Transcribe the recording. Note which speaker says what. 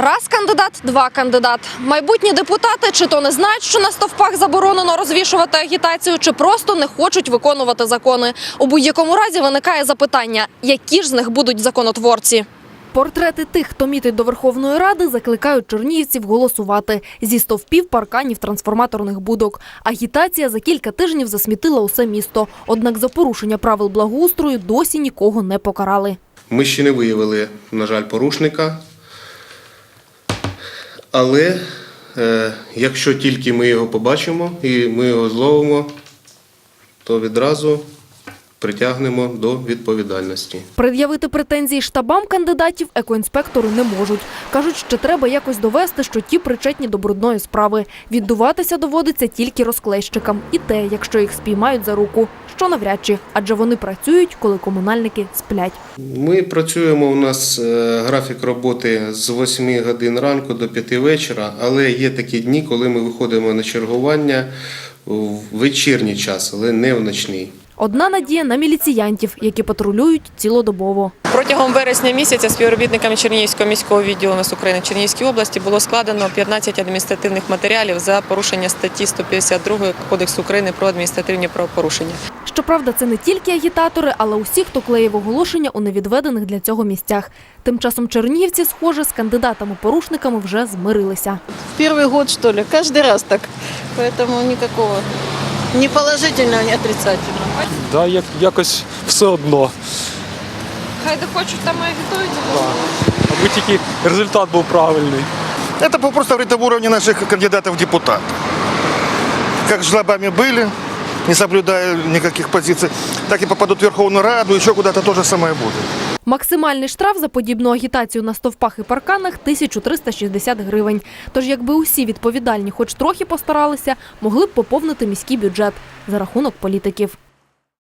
Speaker 1: Раз кандидат, два кандидат. Майбутні депутати чи то не знають, що на стовпах заборонено розвішувати агітацію, чи просто не хочуть виконувати закони. У будь-якому разі виникає запитання, які ж з них будуть законотворці. Портрети тих, хто мітить до Верховної Ради, закликають чернігівців голосувати зі стовпів, парканів, трансформаторних будок. Агітація за кілька тижнів засмітила усе місто. Однак за порушення правил благоустрою досі нікого не покарали.
Speaker 2: Ми ще не виявили, на жаль, порушника. Але е, якщо тільки ми його побачимо і ми його зловимо, то відразу притягнемо до відповідальності.
Speaker 1: Пред'явити претензії штабам кандидатів екоінспектори не можуть. Кажуть, що треба якось довести, що ті причетні до брудної справи. Віддуватися доводиться тільки розклещикам. І те, якщо їх спіймають за руку, що навряд чи, адже вони працюють, коли комунальники сплять.
Speaker 2: Ми працюємо, у нас е, графік роботи з 8 годин ранку до 5 вечора, але є такі дні, коли ми виходимо на чергування в вечірній час, але не в ночний.
Speaker 1: Одна надія на міліціянтів, які патрулюють цілодобово.
Speaker 3: Протягом вересня місяця співробітниками Чернігівського міського відділу НАС України в Чернігівській області було складено 15 адміністративних матеріалів за порушення статті 152 Кодексу України про адміністративні правопорушення.
Speaker 1: Щоправда, це не тільки агітатори, але усі, хто клеїв оголошення у невідведених для цього місцях. Тим часом чернігівці, схоже, з кандидатами-порушниками вже змирилися.
Speaker 4: Первый год, что ли, каждый раз так. Поэтому никакого ни положительного, ни отрицательного.
Speaker 5: Да, як, якось все одно.
Speaker 1: Хай де хочуть, там і агітують.
Speaker 5: Аби тільки результат був правильний.
Speaker 6: Это просто говорит об уровне наших кандидатов в депутаты. Как жлобами были, не соблюдая никаких позиций, так и попадут в Верховную Раду, еще куда-то то же самое будет.
Speaker 1: Максимальний штраф за подібну агітацію на стовпах і парканах – 1360 гривень. Тож якби усі відповідальні хоч трохи постаралися, могли б поповнити міський бюджет за рахунок політиків.